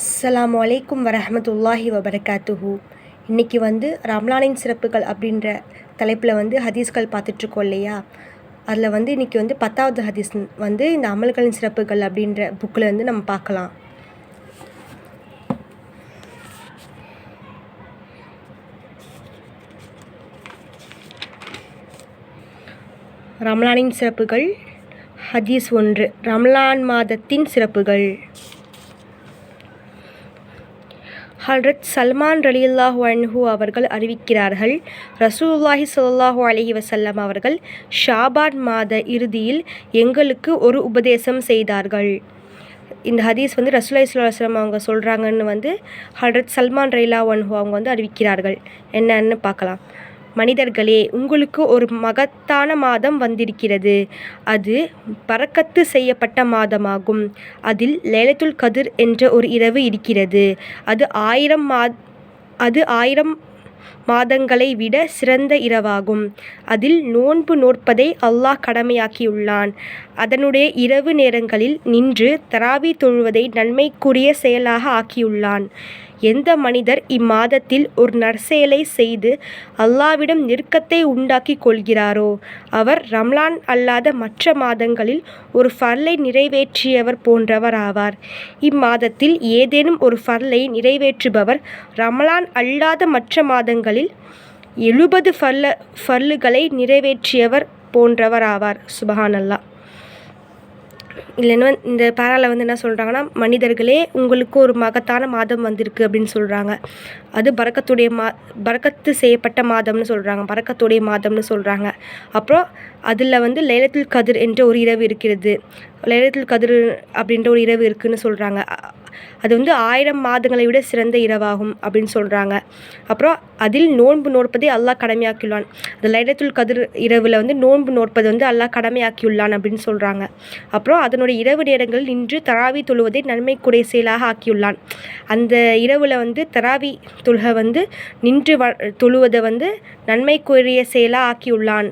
அஸ்ஸலாமு அலைக்கும் வரமத்துல்லாஹி வபரகாத்துஹு. இன்றைக்கி வந்து ரம்லானின் சிறப்புகள் அப்படின்ற தலைப்பில் வந்து ஹதீஸ்கள் பார்த்துட்ருக்கோம் இல்லையா? அதில் வந்து இன்றைக்கி வந்து பத்தாவது ஹதீஸ் வந்து இந்த அமல்களின் சிறப்புகள் அப்படின்ற புக்கில் வந்து நம்ம பார்க்கலாம். ரம்லானின் சிறப்புகள் ஹதீஸ் ஒன்று. ரம்லான் மாதத்தின் சிறப்புகள். ஹல்ரத் சல்மான் ரலியுல்லாஹு அன்ஹூ அவர்கள் அறிவிக்கிறார்கள் ரசூல்லாஹி ஸல்லல்லாஹு அலஹி வசல்லம் அவர்கள் ஷாபான் மாத இறுதியில் எங்களுக்கு ஒரு உபதேசம் செய்தார்கள். இந்த ஹதீஸ் வந்து ரசூலுல்லாஹி ஸல்லல்லாஹு அவங்க சொல்கிறாங்கன்னு வந்து ஹல்ரத் சல்மான் ரலிலா ஒன்ஹூ அவங்க வந்து அறிவிக்கிறார்கள். என்னன்னு பார்க்கலாம். மனிதர்களே உங்களுக்கு ஒரு மகத்தான மாதம் வந்திருக்கிறது. அது பறக்கத்து செய்யப்பட்ட மாதமாகும். அதில் லைலத்துல் கதிர் என்ற ஒரு இரவு இருக்கிறது. அது ஆயிரம் மா அது ஆயிரம் மாதங்களை விட சிறந்த இரவாகும். அதில் நோன்பு நோற்பதை அல்லாஹ் கடமையாக்கியுள்ளான். அதனுடைய இரவு நேரங்களில் நின்று தராவி தொழுவதை நன்மைக்குரிய செயலாக ஆக்கியுள்ளான். எந்த மனிதர் இம்மாதத்தில் ஒரு நற்செயலை செய்து அல்லாவிடம் நெருக்கத்தை உண்டாக்கி கொள்கிறாரோ? அவர் ரம்லான் அல்லாத மற்ற மாதங்களில் ஒரு ஃபர்லை நிறைவேற்றியவர் போன்றவர் ஆவார். இம்மாதத்தில் ஏதேனும் ஒரு ஃபர்லை நிறைவேற்றுபவர் ரமலான் அல்லாத மற்ற மாதங்களில் எழுபது ஃபர்ல ஃபர்லுகளை நிறைவேற்றியவர் போன்றவர் ஆவார். சுபஹான் அல்லாஹ் இல்லைன்னா இந்த பேராவில் வந்து என்ன சொல்கிறாங்கன்னா மனிதர்களே உங்களுக்கு ஒரு மகத்தான மாதம் வந்திருக்கு அப்படின்னு சொல்கிறாங்க அது பறக்கத்துடைய மா பறக்கத்து செய்யப்பட்ட மாதம்னு சொல்கிறாங்க பறக்கத்துடைய மாதம்னு சொல்கிறாங்க அப்புறம் அதில் வந்து லைலத்துல் கதிர் என்ற ஒரு இரவு இருக்கிறது. லைலத்துல் கதிர் அப்படின்ற ஒரு இரவு இருக்குதுன்னு சொல்கிறாங்க அது வந்து ஆயிரம் மாதங்களை விட சிறந்த இரவாகும் அப்படின்னு சொல்கிறாங்க அப்புறம் அதில் நோன்பு நோற்பதை அல்லாஹ் கடமையாக்கியுள்ளான். அந்த லைலத்துல் கதிர் இரவில் வந்து நோன்பு நோற்பது வந்து அல்லாஹ் கடமையாக்கியுள்ளான் அப்படின்னு சொல்கிறாங்க அப்புறம் அதனுடைய இரவு நேரங்களில் நின்று தராவி தொழுவதை நன்மைக்குடைய செயலாக ஆக்கியுள்ளான். அந்த இரவில் வந்து தராவி தொழுகை வந்து நின்று வ தொழுவதை வந்து நன்மைக்குரிய செயலாக ஆக்கியுள்ளான்.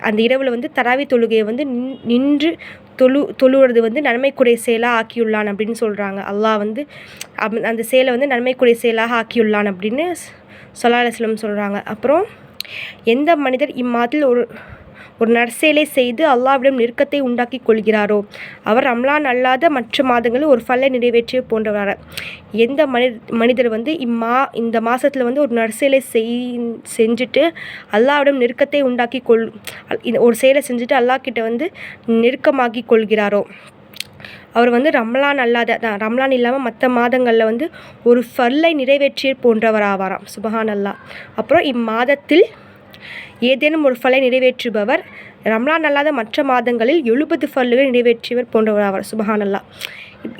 அந்த இரவில் வந்து தராவி தொழுகையை வந்து நின் நின்று தொழு தொழுவது வந்து நன்மைக்குரிய செயலாக ஆக்கியுள்ளான் அப்படின்னு சொல்கிறாங்க அல்லாஹ் வந்து அப் அந்த செயலை வந்து நன்மைக்குரிய செயலாக ஆக்கியுள்ளான் அப்படின்னு சொல்லா சொல்கிறாங்க அப்புறம் எந்த மனிதர் இம்மாதத்தில் ஒரு ஒரு நற்செயலை செய்து அல்லாவிடம் நெருக்கத்தை உண்டாக்கி கொள்கிறாரோ? அவர் ரம்லான் அல்லாத மற்ற மாதங்களில் ஒரு ஃபல்லை நிறைவேற்றிய போன்றவர் எந்த மனி மனிதர் வந்து இம்மா இந்த மாதத்தில் வந்து ஒரு நற்செயலை செய் செஞ்சுட்டு அல்லாவிடம் நெருக்கத்தை உண்டாக்கி கொள் ஒரு செயலை செஞ்சுட்டு அல்லாஹ் கிட்ட வந்து நெருக்கமாக்கி கொள்கிறாரோ? அவர் வந்து ரம்லான் அல்லாத தான் ரம்லான் இல்லாமல் மற்ற மாதங்களில் வந்து ஒரு ஃபர்லை நிறைவேற்றிய போன்றவர் ஆவாராம் சுபஹான் அல்லா அப்புறம் இம்மாதத்தில் ஏதேனும் ஒரு ஃபலை நிறைவேற்றுபவர் ரம்லான் அல்லாத மற்ற மாதங்களில் எழுபது ஃபல்லுகள் நிறைவேற்றியவர் போன்றவர் ஆவார் சுபஹானல்லா.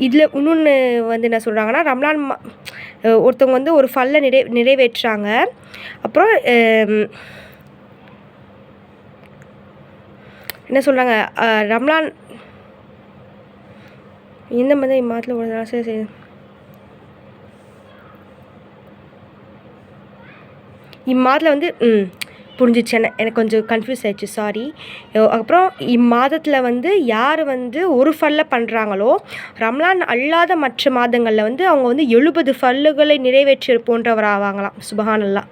இதில் இன்னொன்று வந்து என்ன சொல்கிறாங்கன்னா ரம்லான் மா ஒருத்தவங்க வந்து ஒரு ஃபல்லை நிறை நிறைவேற்றுறாங்க. அப்புறம் என்ன சொல்கிறாங்க ரம்லான் எந்த மாதிரி மாதத்தில் ஒரு நாள் சரி இம்மாதத்தில் வந்து புரிஞ்சிச்சு என்ன எனக்கு கொஞ்சம் கன்ஃபியூஸ் ஆயிடுச்சு சாரி அப்புறம் இம்மாதத்தில் வந்து யார் வந்து ஒரு ஃபல்ல பண்ணுறாங்களோ ரம்லான் அல்லாத மற்ற மாதங்களில் வந்து அவங்க வந்து எழுபது ஃபல்லுகளை நிறைவேற்றி போன்றவர் ஆவாங்களாம் சுபஹானல்லாம்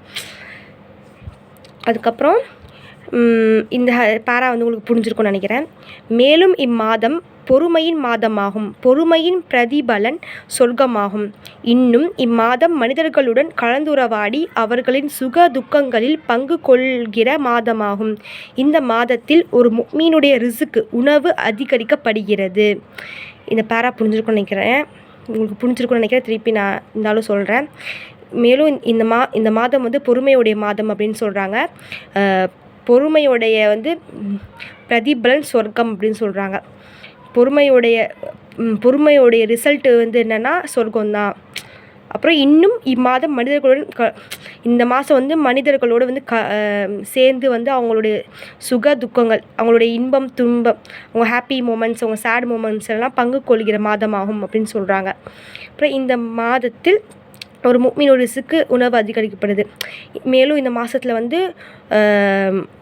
அதுக்கப்புறம் இந்த பேரா வந்து உங்களுக்கு புரிஞ்சிருக்கும்னு நினைக்கிறேன். மேலும் இம்மாதம் பொறுமையின் மாதமாகும். பொறுமையின் பிரதிபலன் சொர்க்கமாகும். இன்னும் இம்மாதம் மனிதர்களுடன் கலந்துரவாடி அவர்களின் சுக துக்கங்களில் பங்கு கொள்கிற மாதமாகும். இந்த மாதத்தில் ஒரு மீனுடைய ரிசுக்கு உணவு அதிகரிக்கப்படுகிறது. இந்த பேரா புரிஞ்சிருக்கும்னு நினைக்கிறேன். உங்களுக்கு புரிஞ்சிருக்கும்னு நினைக்கிறேன். திருப்பி நான் இருந்தாலும் சொல்கிறேன் மேலும் இந்த மா இந்த மாதம் வந்து பொறுமையுடைய மாதம் அப்படின்னு சொல்கிறாங்க பொறுமையுடைய வந்து பிரதிபலன் சொர்க்கம் அப்படின்னு சொல்கிறாங்க பொறுமையுடைய பொறுமையுடைய ரிசல்ட்டு வந்து என்னென்னா சொர்க்கம்தான். அப்புறம் இன்னும் இம்மாதம் மனிதர்களுடன் க இந்த மாதம் வந்து மனிதர்களோடு வந்து க சேர்ந்து வந்து அவங்களுடைய சுக துக்கங்கள் அவங்களுடைய இன்பம் துன்பம் அவங்க ஹாப்பி மூமெண்ட்ஸ் அவங்க சேட் மூமெண்ட்ஸ் எல்லாம் பங்கு கொள்கிற மாதமாகும் அப்படின்னு சொல்கிறாங்க அப்புறம் இந்த மாதத்தில் ஒரு முக்மீனோட ரிசுக்கு உணவு அதிகரிக்கப்படுது. மேலும் இந்த மாதத்துல வந்து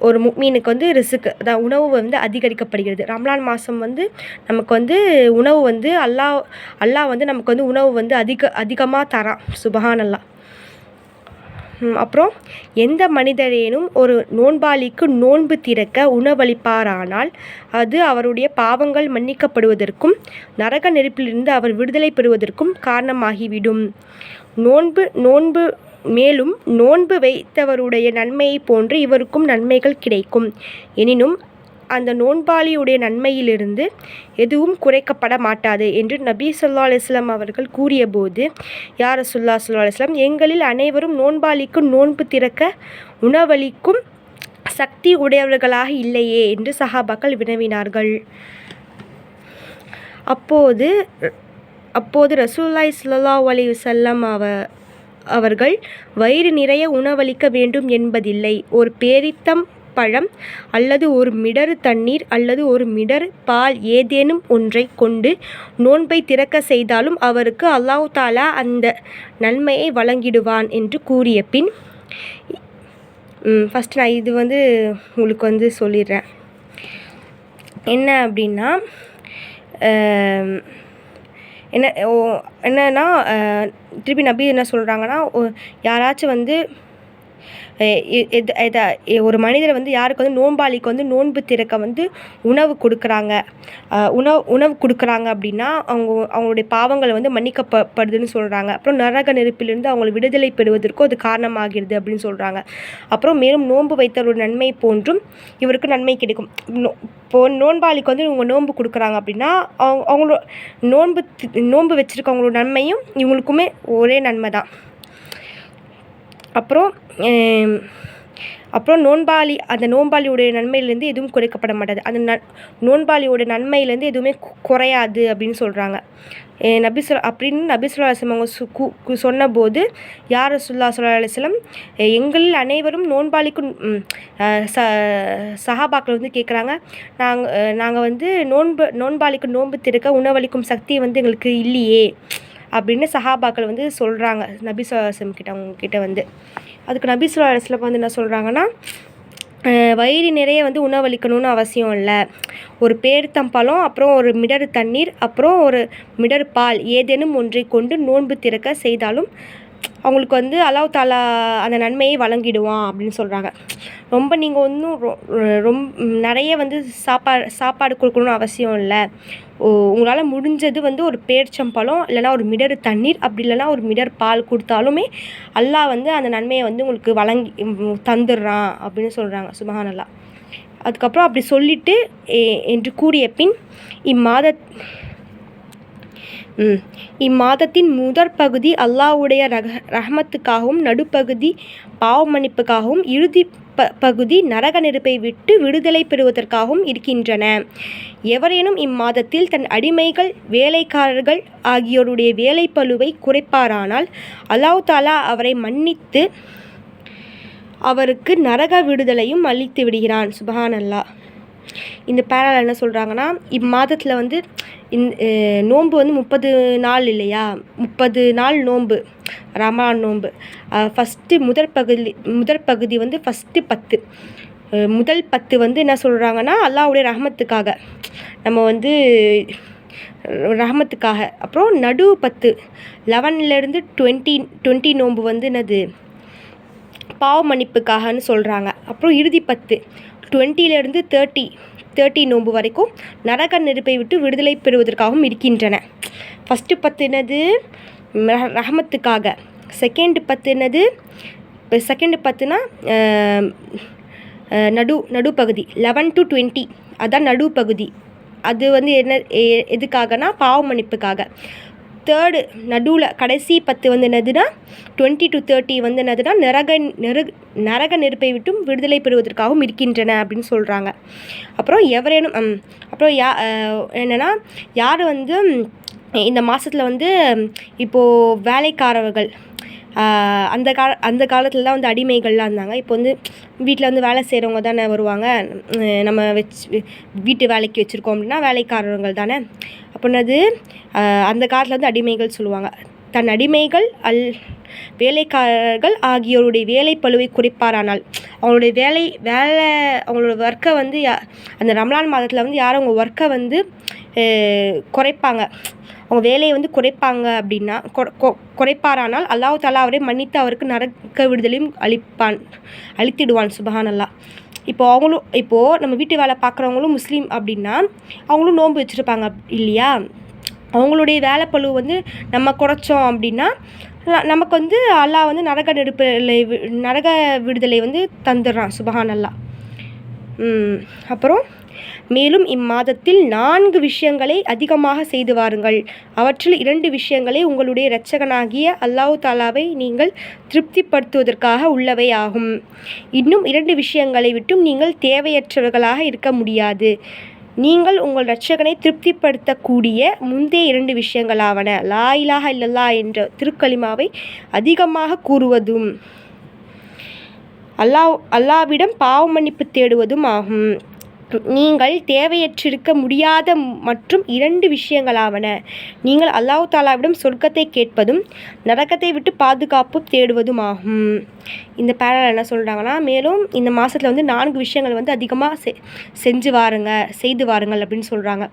ஒரு முக்மீனுக்கு வந்து ரிசுக்கு அதான் உணவு வந்து அதிகரிக்கப்படுகிறது. ரம்லான் மாதம் வந்து நமக்கு வந்து உணவு வந்து அல்லாஹ் அல்லாஹ் வந்து நமக்கு வந்து உணவு வந்து அதிக அதிகமாக தரான். சுபஹான் அல்லாஹ் அப்புறம் எந்த மனிதரேனும் ஒரு நோன்பாளிக்கு நோன்பு திறக்க உணவளிப்பாரானால் அது அவருடைய பாவங்கள் மன்னிக்கப்படுவதற்கும் நரக நெருப்பிலிருந்து அவர் விடுதலை பெறுவதற்கும் காரணமாகிவிடும். நோன்பு நோன்பு மேலும் நோன்பு வைத்தவருடைய நன்மையைப் போன்று இவருக்கும் நன்மைகள் கிடைக்கும். எனினும் அந்த நோன்பாளியுடைய நன்மையிலிருந்து எதுவும் குறைக்கப்பட மாட்டாது என்று நபி சொல்லா அலிஸ்லாம் அவர்கள் கூறியபோது யார் சுல்லா சொல்லா அலிஸ்லாம் எங்களில் அனைவரும் நோன்பாளிக்கும் நோன்பு திறக்க உணவளிக்கும் சக்தி உடையவர்களாக இல்லையே என்று சஹாபாக்கள் வினவினார்கள். அப்போது அப்போது ரசூல்லாய் சுல்லா அலி வல்லம் அவ அவர்கள் வயிறு நிறைய உணவளிக்க வேண்டும் என்பதில்லை. ஒரு பேரித்தம் பழம் அல்லது ஒரு மிடறு தண்ணீர் அல்லது ஒரு மிடறு பால் ஏதேனும் ஒன்றை கொண்டு நோன்பை திறக்க செய்தாலும் அவருக்கு அல்லாஹ் தாலா அந்த நன்மையை வழங்கிடுவான் என்று கூறிய பின் ஃபஸ்ட் நான் இது வந்து உங்களுக்கு வந்து சொல்லிடுறேன். என்ன அப்படின்னா என்ன ஓ என்னன்னா திருப்பி நபி என்ன சொல்கிறாங்கன்னா யாராச்சும் வந்து ஒரு மனிதரை வந்து யாருக்கு வந்து நோன்பாளிக்கு வந்து நோன்பு திறக்க வந்து உணவு கொடுக்குறாங்க. உணவு உணவு கொடுக்குறாங்க அப்படின்னா அவங்க அவங்களுடைய பாவங்கள் வந்து மன்னிக்கப்படுதுன்னு சொல்கிறாங்க அப்புறம் நரக நெருப்பிலிருந்து அவங்களை விடுதலை பெறுவதற்கும் அது காரணமாகிறது அப்படின்னு சொல்கிறாங்க அப்புறம் மேலும் நோன்பு வைத்த நன்மை போன்றும் இவருக்கு நன்மை கிடைக்கும். இப்போ நோன்பாளிக்கு வந்து இவங்க நோன்பு கொடுக்குறாங்க அப்படின்னா அவங்க அவங்களோட நோன்பு நோன்பு வச்சுருக்கவங்களோட நன்மையும் இவங்களுக்குமே ஒரே நன்மை தான். அப்புறம் அப்புறம் நோன்பாளி அந்த நோன்பாளியுடைய நன்மையிலேருந்து எதுவும் குறைக்கப்பட மாட்டாது. அந்த ந நோன்பாளியோட நன்மையிலேருந்து எதுவுமே குறையாது அப்படின்னு சொல்கிறாங்க நபி அப்படின்னு நபிசுல்லா அலிஸ்லம் அவங்க சு கு சொன்னபோது யார் சுல்லா சொல்லா அலிஸ்லம் எங்களில் அனைவரும் நோன்பாளிக்கும் ச சஹாபாக்கள் வந்து கேட்குறாங்க நாங்கள் நாங்கள் வந்து நோன்பு நோன்பாளிக்கு நோன்பு திறக்க உணவளிக்கும் சக்தி வந்து எங்களுக்கு இல்லையே. அப்படின்னு சஹாபாக்கள் வந்து சொல்கிறாங்க நபி சுல்லாஸ்லம் கிட்ட அவங்கக்கிட்ட வந்து. அதுக்கு நபி சொல்லா வந்து என்ன சொல்கிறாங்கன்னா வயிறு நிறைய வந்து உணவளிக்கணும்னு அவசியம் இல்லை. ஒரு பேரித்தம்பழம் அப்புறம் ஒரு மிடர் தண்ணீர் அப்புறம் ஒரு மிடர் பால் ஏதேனும் ஒன்றை கொண்டு நோன்பு திறக்க செய்தாலும் அவங்களுக்கு வந்து அல்லாஹ் தாலா அந்த நன்மையை வழங்கிடுவான் அப்படின்னு சொல்கிறாங்க ரொம்ப நீங்கள் ஒன்றும் ரொம் நிறைய வந்து சாப்பாடு சாப்பாடு கொடுக்கணும்னு அவசியம் இல்லை. உங்களால் முடிஞ்சது வந்து ஒரு பேர்ச்சம்பழம் இல்லைனா ஒரு மிடர் தண்ணீர் அப்படி இல்லைனா ஒரு மிடர் பால் கொடுத்தாலுமே அல்லாஹ் வந்து அந்த நன்மையை வந்து உங்களுக்கு வழங்கி தந்துடுறான் அப்படின்னு சொல்கிறாங்க சுபஹானல்லா. அதுக்கப்புறம் அப்படி சொல்லிவிட்டு என்று கூறிய பின் இம்மாத இம்மாதத்தின் முதற் பகுதி அல்லாஹ்வுடைய ரக ரஹமத்துக்காகவும் நடுப்பகுதி பாவ மன்னிப்புக்காகவும் இறுதி ப பகுதி நரக நெருப்பை விட்டு விடுதலை பெறுவதற்காகவும் இருக்கின்றன. எவரேனும் இம்மாதத்தில் தன் அடிமைகள் வேலைக்காரர்கள் ஆகியோருடைய வேலைப்பளுவை குறைப்பாரானால் அல்லாஹ் தாலா அவரை மன்னித்து அவருக்கு நரக விடுதலையும் அளித்து விடுகிறான். சுபஹான் அல்லா இந்த பேரால் என்ன சொல்கிறாங்கன்னா இம்மாதத்தில் வந்து இந் நோன்பு வந்து முப்பது நாள் இல்லையா? முப்பது நாள் நோன்பு. ரமான் நோன்பு. ஃபஸ்ட்டு முதற் பகுதி முதற் பகுதி வந்து ஃபஸ்ட்டு பத்து. முதல் பத்து வந்து என்ன சொல்கிறாங்கன்னா அல்லாவுடைய ரஹமத்துக்காக. நம்ம வந்து ரஹமத்துக்காக. அப்புறம் நடு பத்து. லெவன்லேருந்து டுவெண்ட்டி டுவெண்ட்டி நோன்பு வந்து என்னது? பாவ மன்னிப்புக்காகன்னு சொல்கிறாங்க அப்புறம் இறுதி பத்து. டுவெண்ட்டிலேருந்து தேர்ட்டி தேர்ட்டி நோன்பு வரைக்கும் நரக நெருப்பை விட்டு விடுதலை பெறுவதற்காகவும் இருக்கின்றன. ஃபஸ்ட்டு பத்து என்னது? ரஹமத்துக்காக. செகண்டு பத்து என்னது? இப்போ செகண்டு பத்துனா நடு நடுப்பகுதி. லெவன் டு டுவெண்ட்டி அதான் நடுப்பகுதி. அது வந்து என்ன எதுக்காகனா பாவ மன்னிப்புக்காக தேர்டு நடுவில் கடைசி பத்து வந்து என்னதுன்னா டுவெண்ட்டி டு தேர்ட்டி வந்து என்னதுன்னா நரக நெரு நரக நெருப்பை விட்டும் விடுதலை பெறுவதற்காகவும் இருக்கின்றன அப்படின்னு சொல்கிறாங்க அப்புறம் எவரேனும் அப்புறம் யா என்னென்னா யார் வந்து இந்த மாதத்துல வந்து இப்போது வேலைக்காரர்கள் அந்த கால அந்த காலத்தில் தான் வந்து அடிமைகள்லாம் இருந்தாங்க. இப்போ வந்து வீட்டில் வந்து வேலை செய்கிறவங்க தானே வருவாங்க. நம்ம வச்சு வீட்டு வேலைக்கு வச்சுருக்கோம் அப்படின்னா வேலைக்காரர்கள் தானே. அப்படின்னது அந்த காலத்தில் வந்து அடிமைகள் சொல்லுவாங்க. தன் அடிமைகள் அல் வேலைக்காரர்கள் ஆகியோருடைய வேலை பழுவை குறைப்பாரானால் அவங்களுடைய வேலை வேலை அவங்களோட ஒர்க்கை வந்து யா அந்த ரமலான் மாதத்தில் வந்து யாரும் அவங்க ஒர்க்கை வந்து குறைப்பாங்க. அவங்க வேலையை வந்து குறைப்பாங்க அப்படின்னா குறைப்பாரானால் அல்லாஹ் தாலா அவரை மன்னித்து அவருக்கு நரக்க விடுதலையும் அளிப்பான் அழித்திடுவான் சுபஹான் அல்லா இப்போ அவங்களும் இப்போது நம்ம வீட்டு வேலை பார்க்குறவங்களும் முஸ்லீம் அப்படின்னா அவங்களும் நோன்பு வச்சுருப்பாங்க இல்லையா? அவங்களுடைய வேலை பழுவு வந்து நம்ம குறைச்சோம் அப்படின்னா நமக்கு வந்து அல்லாஹ் வந்து நரக நெடுப்பில் நரக விடுதலை வந்து தந்துடுறான் சுபஹான் அல்லா அப்புறம் மேலும் இம்மாதத்தில் நான்கு விஷயங்களை அதிகமாக செய்து வாருங்கள். அவற்றில் இரண்டு விஷயங்களை உங்களுடைய இரட்சகனாகிய அல்லாஹு தாலாவை நீங்கள் திருப்திப்படுத்துவதற்காக உள்ளவை ஆகும். இன்னும் இரண்டு விஷயங்களை விட்டும் நீங்கள் தேவையற்றவர்களாக இருக்க முடியாது. நீங்கள் உங்கள் இரட்சகனை திருப்திப்படுத்தக்கூடிய முந்தைய இரண்டு விஷயங்களாவன. லா இல்லல்லா என்ற திருக்கலிமாவை அதிகமாக கூறுவதும் அல்லாஹ் அல்லாவிடம் பாவ மன்னிப்பு தேடுவதும் ஆகும். நீங்கள் தேவையற்றிருக்க முடியாத மற்றும் இரண்டு விஷயங்களாவன. நீங்கள் அல்லாஹ் தாலாவிடம் சொர்க்கத்தை கேட்பதும் நரகத்தை விட்டு பாதுகாப்பு தேடுவதும் ஆகும் இந்த பேரல் என்ன சொல்கிறாங்கன்னா மேலும் இந்த மாதத்தில் வந்து நான்கு விஷயங்கள் வந்து அதிகமாக செ செஞ்சு வாருங்க செய்து வாருங்கள் அப்படின்னு சொல்கிறாங்க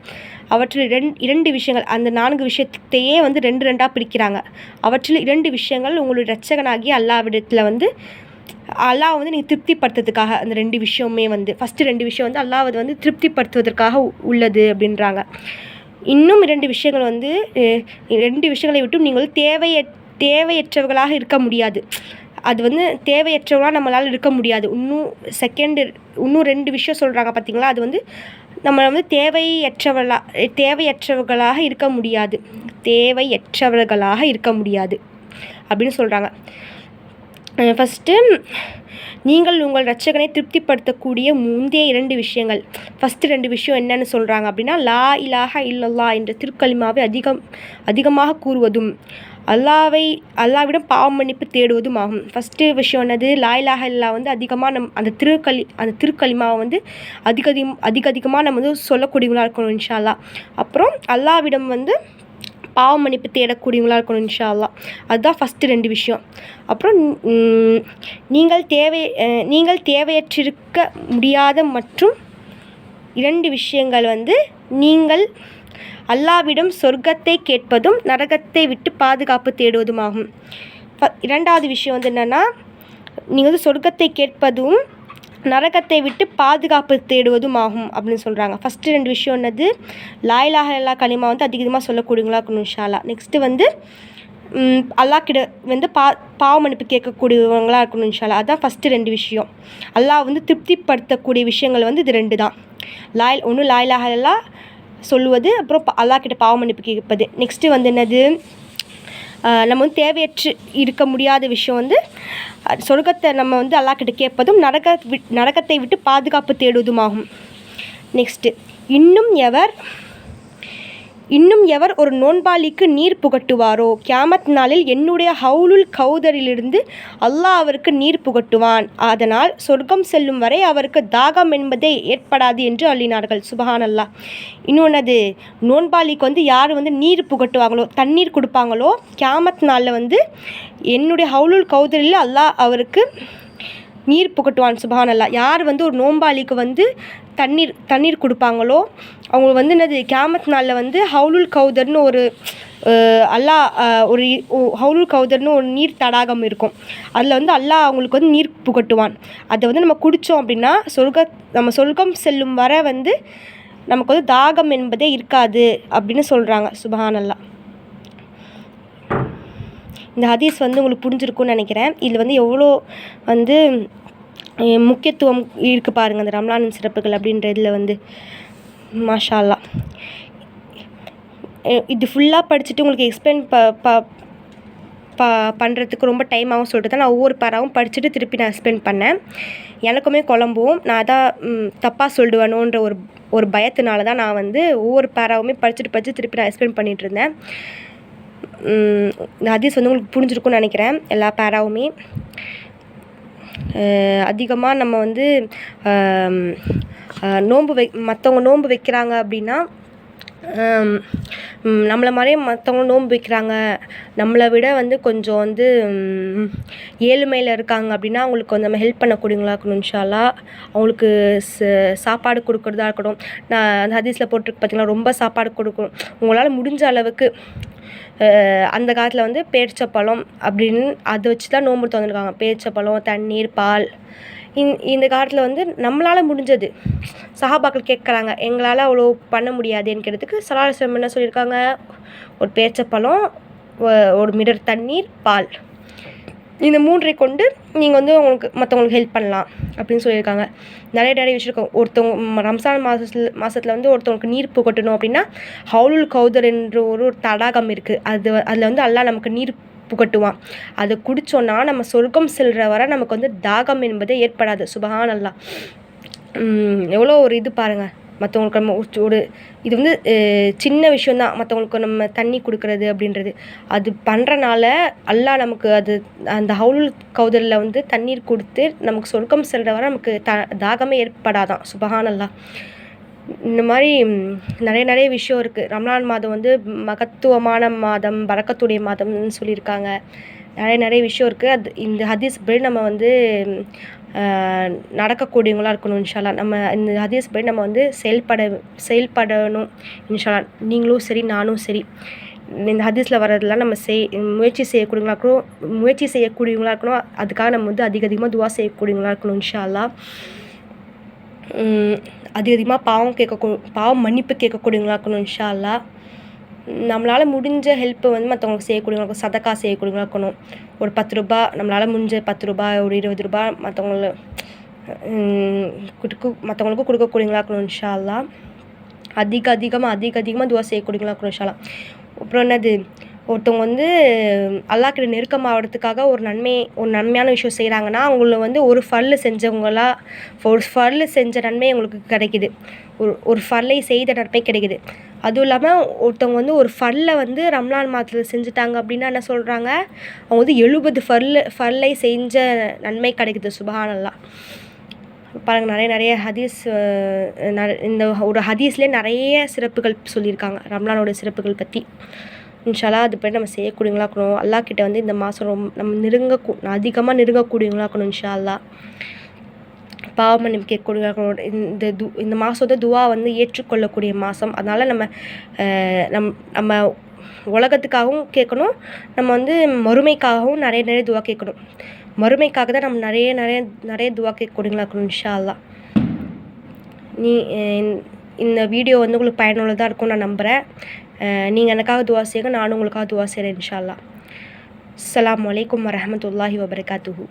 அவற்றில் ரெண் இரண்டு விஷயங்கள் அந்த நான்கு விஷயத்தையே வந்து ரெண்டு ரெண்டாக பிரிக்கிறாங்க. அவற்றில் இரண்டு விஷயங்கள் உங்களுடைய ரட்சகனாகி அல்லாவிடத்தில் வந்து அல்லாஹ் வந்து நீங்கள் திருப்திப்படுத்துறதுக்காக அந்த ரெண்டு விஷயமே வந்து ஃபஸ்ட்டு ரெண்டு விஷயம் வந்து அல்லாஹ் வந்து திருப்திப்படுத்துவதற்காக உள்ளது அப்படின்றாங்க. இன்னும் இரண்டு விஷயங்கள் வந்து ரெண்டு விஷயங்களை விட்டும் நீங்கள் தேவைய தேவையற்றவர்களாக இருக்க முடியாது. அது வந்து தேவையற்றவர்களாக நம்மளால் இருக்க முடியாது. இன்னும் செகண்டு இன்னும் ரெண்டு விஷயம் சொல்கிறாங்க பார்த்தீங்களா அது வந்து நம்ம வந்து தேவையற்றவர்களா தேவையற்றவர்களாக இருக்க முடியாது. தேவையற்றவர்களாக இருக்க முடியாது. அப்படின்னு சொல்கிறாங்க ஃபஸ்ட்டு நீங்கள் உங்கள் ரட்சகனை திருப்திப்படுத்தக்கூடிய முந்தைய இரண்டு விஷயங்கள். ஃபஸ்ட்டு ரெண்டு விஷயம் என்னென்னு சொல்கிறாங்க அப்படின்னா லா இலாஹ இல்லல்லா என்ற திருக்கலிமாவை அதிகம் அதிகமாக கூறுவதும் அல்லாவை அல்லாவிடம் பாவம் மன்னிப்பு தேடுவதும் ஆகும். ஃபஸ்ட்டு விஷயம் என்னது? லா இல்லா வந்து அதிகமாக நம் அந்த திருக்களி அந்த திருக்களிமாவை வந்து அதிக அதிக அதிகமாக நம்ம வந்து சொல்லக்கூடியவங்களாக இருக்கணும் இன்ஷால்லா அப்புறம் அல்லாவிடம் வந்து பாவ மன்னிப்பு தேடக்கூடியவங்களாக இருக்கணும் இன்ஷா அல்லா அதுதான் ஃபஸ்ட்டு ரெண்டு விஷயம். அப்புறம் நீங்கள் தேவை நீங்கள் தேவையற்றிருக்க முடியாத மற்றும் இரண்டு விஷயங்கள் வந்து நீங்கள் அல்லாவிடம் சொர்க்கத்தை கேட்பதும் நரகத்தை விட்டு பாதுகாப்பு தேடுவதுமாகும். இரண்டாவது விஷயம் வந்து என்னென்னா நீங்கள் வந்து சொர்க்கத்தை கேட்பதும் நரகத்தை விட்டு பாதுகாப்பு தேடுவதும் ஆகும் அப்படின்னு சொல்கிறாங்க ஃபஸ்ட்டு ரெண்டு விஷயம் என்னது? லாயிலாக எல்லா களிமா வந்து அதிகமாக சொல்லக்கூடியவங்களா இருக்கணும் ஷாலா நெக்ஸ்ட்டு வந்து அல்லா கிட்ட வந்து பா பாவ மன்னிப்பு கேட்கக்கூடியவங்களாக இருக்கணும் இன்ஷால்லா அதுதான் ஃபஸ்ட்டு ரெண்டு விஷயம். அல்லாஹ் வந்து திருப்திப்படுத்தக்கூடிய விஷயங்கள் வந்து இது ரெண்டு தான். லாய் ஒன்று லாயிலாக எல்லாம் சொல்லுவது அப்புறம் அல்லா கிட்ட பாவ மன்னிப்பு கேட்பது. நெக்ஸ்ட்டு வந்து என்னது? நம்ம வந்து தேவையற்று இருக்க முடியாத விஷயம் வந்து சொர்க்கத்தை நம்ம வந்து அல்லாக்கிட்ட கேட்பதும் நரக வி நரகத்தை விட்டு பாதுகாப்பு தேடுவதுமாகும். நெக்ஸ்ட்டு இன்னும் எவர் இன்னும் எவர் ஒரு நோன்பாளிக்கு நீர் புகட்டுவாரோ? கியாமத் நாளில் என்னுடைய ஹவுலுல் கௌதரிலிருந்து அல்லாஹ் அவருக்கு நீர் புகட்டுவான். அதனால் சொர்க்கம் செல்லும் வரை அவருக்கு தாகம் என்பதே ஏற்படாது என்று அள்ளினார்கள். சுபஹான் அல்லாஹ் இன்னொன்னது நோன்பாளிக்கு வந்து யார் வந்து நீர் புகட்டுவாங்களோ தண்ணீர் கொடுப்பாங்களோ கியாமத் நாளில் வந்து என்னுடைய ஹவுலுல் கௌதரில் அல்லாஹ் அவருக்கு நீர் புகட்டுவான் சுபஹான் அல்லா யார் வந்து ஒரு நோம்பாளிக்கு வந்து தண்ணீர் தண்ணீர் கொடுப்பாங்களோ அவங்க வந்து என்னது கேமத் நாளில் வந்து ஹவுலுல் கௌதர்னு ஒரு அல்லா ஒரு ஹவுலுல் கௌதர்னு ஒரு நீர் தடாகம் இருக்கும். அதில் வந்து அல்லாஹ் அவங்களுக்கு வந்து நீர் புகட்டுவான். அதை வந்து நம்ம குடித்தோம் அப்படின்னா சொர்க்க நம்ம சொர்க்கம் செல்லும் வரை வந்து நமக்கு வந்து தாகம் என்பதே இருக்காது அப்படின்னு சொல்கிறாங்க சுபஹானல்லா. இந்த ஹதீஸ் வந்து உங்களுக்கு புரிஞ்சிருக்கும்னு நினைக்கிறேன். இதில் வந்து எவ்வளோ வந்து முக்கியத்துவம் இருக்குது பாருங்கள் அந்த ரம்லானின் சிறப்புகள் அப்படின்ற இதில் வந்து. மாஷால்லா இது ஃபுல்லாக படிச்சுட்டு உங்களுக்கு எக்ஸ்பிளைன் ப ப ப பண்ணுறதுக்கு ரொம்ப டைம் ஆகும் சொல்லிட்டு தான் நான் ஒவ்வொரு பேராவும் படிச்சுட்டு திருப்பி நான் எக்ஸ்பிளைன் பண்ணேன். எனக்குமே குழம்பும். நான் அதான் தப்பாக சொல்லிடுவேணுன்ற ஒரு ஒரு பயத்தினால தான் நான் வந்து ஒவ்வொரு பேராவுமே படிச்சுட்டு படிச்சு திருப்பி நான் எக்ஸ்பிளைன் பண்ணிகிட்ருந்தேன் இந்த ஹதீஸ் வந்து உங்களுக்கு புரிஞ்சிருக்கும்னு நினைக்கிறேன் எல்லா பேராவுமே. அதிகமாக நம்ம வந்து நோன்பு வை மற்றவங்க நோன்பு வைக்கிறாங்க அப்படின்னா நம்மளை மாதிரியே மற்றவங்க நோன்பு வைக்கிறாங்க. நம்மளை விட வந்து கொஞ்சம் வந்து ஏழ்மையில் இருக்காங்க அப்படின்னா அவங்களுக்கு வந்து நம்ம ஹெல்ப் பண்ணக்கூடியவங்களா இருக்கணும் இன்ஷா அவங்களுக்கு அவங்களுக்கு சாப்பாடு கொடுக்குறதா இருக்கட்டும். நான் அந்த ஹதீஸில் போட்டிருக்கு பார்த்திங்கன்னா ரொம்ப சாப்பாடு கொடுக்கணும் உங்களால் முடிஞ்ச அளவுக்கு அந்த காலத்தில் வந்து பேரிச்சப்பழம் அப்படின்னு அதை வச்சு தான் நோன்பு திறந்துருக்காங்க பேரிச்சப்பழம் தண்ணீர் பால். இந் இந்த காலத்தில் வந்து நம்மளால் முடிஞ்சது. சஹாபாக்கள் கேட்குறாங்க எங்களால் அவ்வளோ பண்ண முடியாதுன்னு கேட்டதுக்கு சலாஹம் என்ன சொல்லியிருக்காங்க? ஒரு பேரிச்சப்பழம் ஒரு மிடர் தண்ணீர் பால். இந்த மூன்றை கொண்டு நீங்கள் வந்து உங்களுக்கு மற்றவங்களுக்கு ஹெல்ப் பண்ணலாம் அப்படின்னு சொல்லியிருக்காங்க. நிறைய நிறைய விஷயம் இருக்கும் ஒருத்தவங்க ரம்சான் மாதத்தில் மாதத்தில் வந்து ஒருத்தவங்களுக்கு நீர் புகட்டணும் அப்படின்னா ஹவுலுல் கௌதர் என்ற ஒரு ஒரு தடாகம் இருக்குது அது அதில் வந்து எல்லாம் நமக்கு நீர் புகட்டுவான். அதை குடித்தோன்னா நம்ம சொர்க்கம் செல்கிற வரை நமக்கு வந்து தாகம் என்பதே ஏற்படாது. சுபகான் அல்லா எவ்வளோ ஒரு இது பாருங்கள் மற்றவங்களுக்கு நம்ம ஒரு இது வந்து சின்ன விஷயந்தான் மற்றவங்களுக்கு நம்ம தண்ணி கொடுக்கறது அப்படின்றது. அது பண்ணுறனால அல்லாஹ் நமக்கு அது அந்த ஹவுல் கௌதலில் வந்து தண்ணீர் கொடுத்து நமக்கு சொர்க்கம் செல்கிற வர நமக்கு த தாகமே ஏற்படாதான். சுபகானல்லா இந்த மாதிரி நிறைய நிறைய விஷயம் இருக்குது ரம்லான் மாதம் வந்து மகத்துவமான மாதம் பறக்கத்துடைய மாதம்னு சொல்லியிருக்காங்க. நிறைய நிறைய விஷயம் இருக்குது அது இந்த ஹதீஸ் படி நம்ம வந்து நடக்கக்கூடியவங்களாக இருக்கணும் இன்ஷால்லா. நம்ம இந்த ஹதீஸ் படி நம்ம வந்து செயல்பட செயல்படணும் இன்ஷால்லா. நீங்களும் சரி நானும் சரி. இந்த ஹதீஸில் வர்றதெல்லாம் நம்ம செய் முயற்சி செய்யக்கூடியவங்களா இருக்கணும் முயற்சி செய்யக்கூடியவங்களா இருக்கணும். அதுக்காக நம்ம வந்து அதிக அதிகமாக துவா செய்யக்கூடியவங்களா இருக்கணும் இன்ஷால்லா. அதிக அதிகமாக பாவம் கேட்க பாவம் மன்னிப்பு கேட்கக்கூடியவங்களா இருக்கணும் இன்ஷா நம்மளால் முடிஞ்ச ஹெல்ப்பை வந்து மற்றவங்களுக்கு செய்யக்கூடியவங்களுக்கு சதக்கா செய்யக்கூடியவங்களா இருக்கணும். ஒரு பத்து ரூபா நம்மளால் முடிஞ்ச பத்து ரூபா ஒரு இருபது ரூபா மற்றவங்கள கொடுக்க மற்றவங்களுக்கும் கொடுக்கக்கூடியங்களா இருக்கணும் இன்ஷா அதிக அதிகமாக அதிக அதிகமாக துவா செய்யக்கூடியங்களா இருக்கணும் இன்ஷா அப்புறம் என்னது? ஒருத்தவங்க வந்து அல்லாக்கிட்ட நெருக்கமாகறதுக்காக ஒரு நன்மை ஒரு நன்மையான விஷயம் செய்கிறாங்கன்னா அவங்கள வந்து ஒரு ஃபல்லு செஞ்சவங்களா ஒரு ஃபல்லு செஞ்ச நன்மை அவங்களுக்கு கிடைக்கிது. ஒரு ஒரு ஃபல்லை செய்த நன்மை கிடைக்கிது. அதுவும் இல்லாமல் ஒருத்தவங்க வந்து ஒரு ஃபல்லை வந்து ரம்லான் மாதத்தில் செஞ்சுட்டாங்க அப்படின்னா என்ன சொல்கிறாங்க அவங்க வந்து எழுபது ஃபல்லு ஃபல்லை செஞ்ச நன்மை கிடைக்குது சுபஹானல்லா. பாருங்கள் நிறைய நிறைய ஹதீஸ் இந்த ஒரு ஹதீஸ்லேயே நிறைய சிறப்புகள் சொல்லியிருக்காங்க ரம்லானோட சிறப்புகள் பற்றி இன்ஷாலா அது படி நம்ம செய்யக்கூடியவங்களா இருக்கணும் அல்லா கிட்ட வந்து இந்த மாதம் ரொம்ப நம்ம நெருங்க அதிகமாக நெருங்கக்கூடியவங்களா இருக்கணும் இன்ஷா அல்லா பாவ மன்னிப்பு கேட்கக்கூடிய இந்த து இந்த மாதம் வந்து துவா வந்து ஏற்றுக்கொள்ளக்கூடிய மாதம் அதனால் நம்ம நம் நம்ம உலகத்துக்காகவும் கேட்கணும். நம்ம வந்து மறுமைக்காகவும் நிறைய நிறைய துவா கேட்கணும். மறுமைக்காக தான் நம்ம நிறைய நிறைய நிறைய துவா கேட்கக்கூடியங்களா இருக்கணும் இன்ஷா அல்லா நீ இந்த வீடியோ வந்து உங்களுக்கு பயனுள்ளதாக இருக்கும்னு நான் நம்புகிறேன் நீங்கள் எனக்காக துவா செய்யுங்க நானும் உங்களுக்காக துவா செய்கிறேன் இன்ஷா அல்லா வலைக்கம் வரமத்துல்லாஹி வபர்காத்துஹூ.